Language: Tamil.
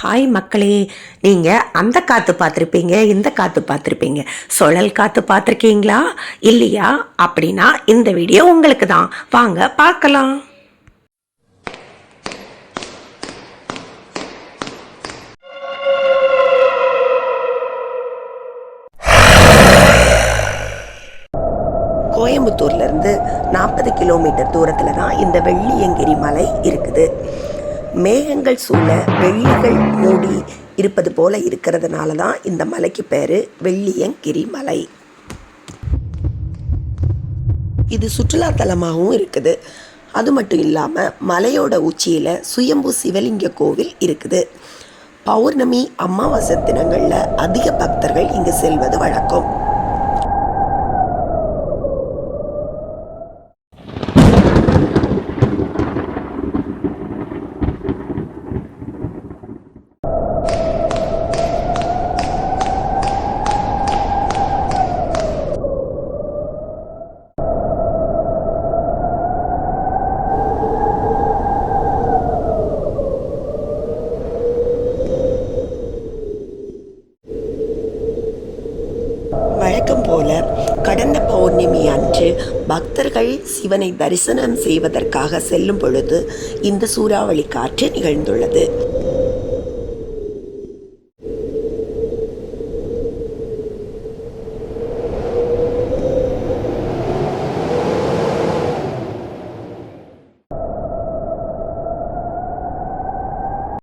ஹாய் மக்களே நீங்கள் அந்த காற்று பார்த்துருப்பீங்க இந்த காற்று பார்த்துருப்பீங்க. சுழல் காற்று பார்த்துருக்கீங்களா? இல்லையா? அப்படின்னா இந்த வீடியோ உங்களுக்கு தான். வாங்க பார்க்கலாம். கோயம்புத்தூர்ல இருந்து நாற்பது கிலோமீட்டர் தூரத்தில் தான் இந்த வெள்ளியங்கிரி மலை இருக்குது. மேகங்கள் சூழ வெள்ளிகள் மூடி இருப்பது போல இருக்கிறதுனால தான் இந்த மலைக்கு பேர் வெள்ளியங்கிரி மலை. இது சுற்றுலாத்தலமாகவும் இருக்குது. அது மட்டும் இல்லாமல் மலையோட உச்சியில் சுயம்பு சிவலிங்க கோவில் இருக்குது. பௌர்ணமி அமாவாசை தினங்களில் அதிக பக்தர்கள் இங்கு செல்வது வழக்கம். வழக்கம் போல கடந்த பௌர்ணமி அன்று பக்தர்கள் சிவனை தரிசனம் செய்வதற்காக செல்லும் பொழுது இந்த சூறாவளி காற்று நிகழ்ந்துள்ளது.